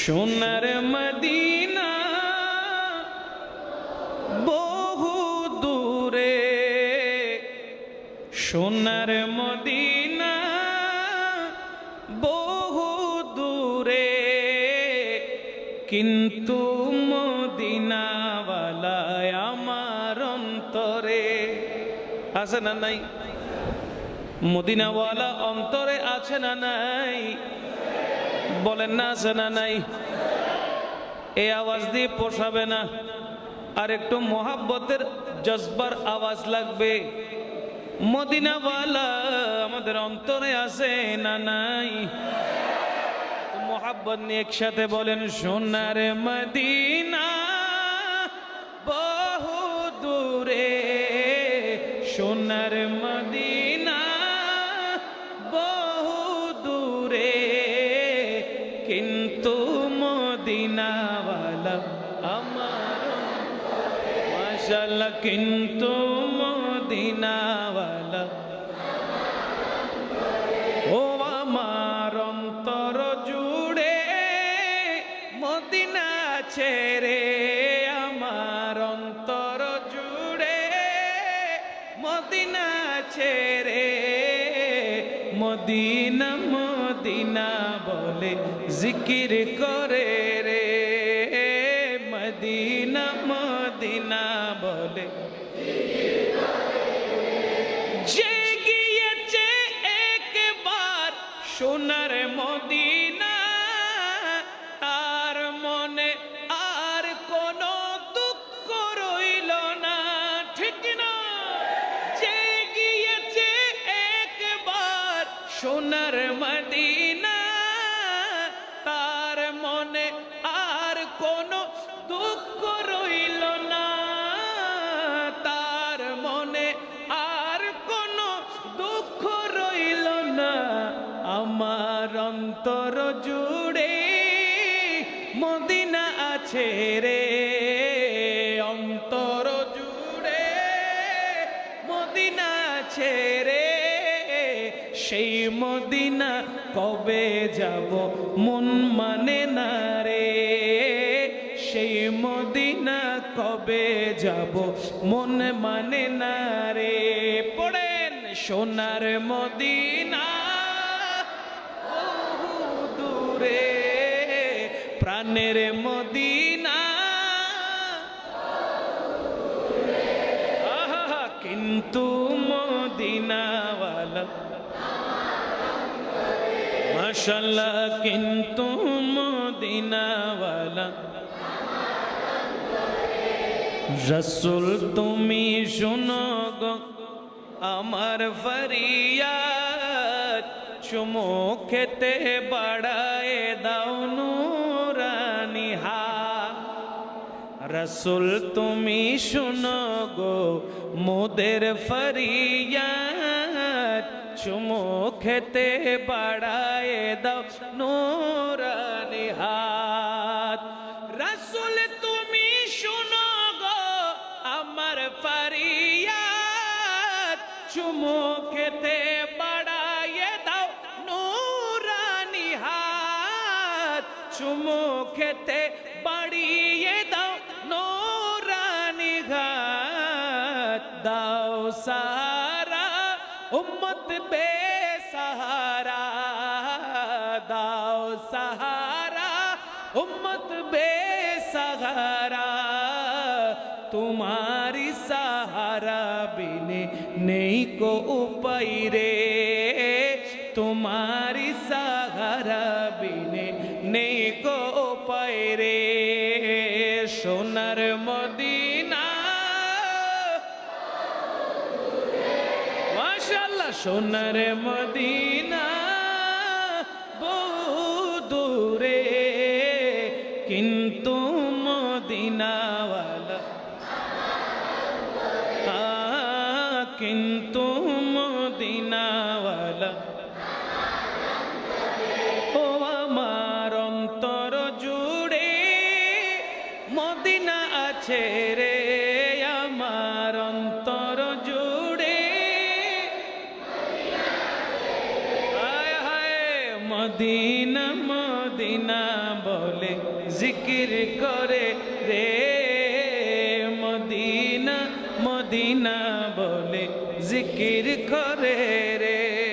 সোনার মদিনা বহু দূরে, সোনার মদিনা বহু দূরে, কিন্তু মদিনাওয়ালায় আমার অন্তরে, আছে না নাই? মদিনাওয়ালা অন্তরে আছে না নাই? বলেন, না আছে না নাই। এই আওয়াজ দিয়ে পোষাবে না। আর একটু মোহাব্বতের জজবার আওয়াজ লাগবে। মদিনাওয়ালা আমাদের অন্তরে আছে না নাই? মোহাব্বত নিয়ে একসাথে বলেন, সোনার মদিনা বহু দূরে, সোনার মদিনা মদিনাওয়ালা আমার। মাশাল্লাহ কিন্তু মদিনাওয়ালা। ও আমার অন্তর জুড়ে মদিনা ছেড়ে আমার অন্তর জুড়ে মদিনা ছেড়ে মদিনা মদিনা বলে জিকির করে রে। মদিনা, তার মনে আর কোনো দুঃখ রইল না। তার মনে আর কোনো দুঃখ রইল না। আমার অন্তর জুড়ে মদিনা আছে রে। অন্তর জুড়ে মদিনা আছে সেই মদিনা কবে যাব? মন মানে না রে। সেই মদিনা কবে যাব? মন মানে না রে। পড়েন সোনার মদিনা। দূরে প্রাণের মদিনা। আহা, কিন্তু মদিনাওয়ালা। মাশাল্লাহ কিন্তু মদিনাওয়ালা। রসুল, তুমি শোনো গো, আমার ফরিয়াদ চুমো খেতে বাড়ায় দাও নুরানি হা। রসুল, তুমি শুনো গো, মোদের ফরিয়াদ চুমো খেতে বাড়ায় দাও নুরানি হাত রসুল তুমি শুনো গো আমার ফরিয়াদ চুমো খেতে বাড়ায় দাও নুরানি হাত চুমো খেতে বাড়িয়ে দাও নোরানি ঘাত দাও সারা উম্মত বে সাহারা দাও সাহারা উম্মত বে সাহারা তোমারি সাহারা বিনে নেই কো উপায় রে তোমারি সাহারা বিনে নেই কো উপায় রে সোনার মদিনা মাশাল্লাহ সোনার মদিনা দূরে কিন্তু মদিনাওয়ালা কিন্তু মদিনা মদিনা বলে জিকির করে রে। মদিনা মদিনা বলে জিকির করে রে।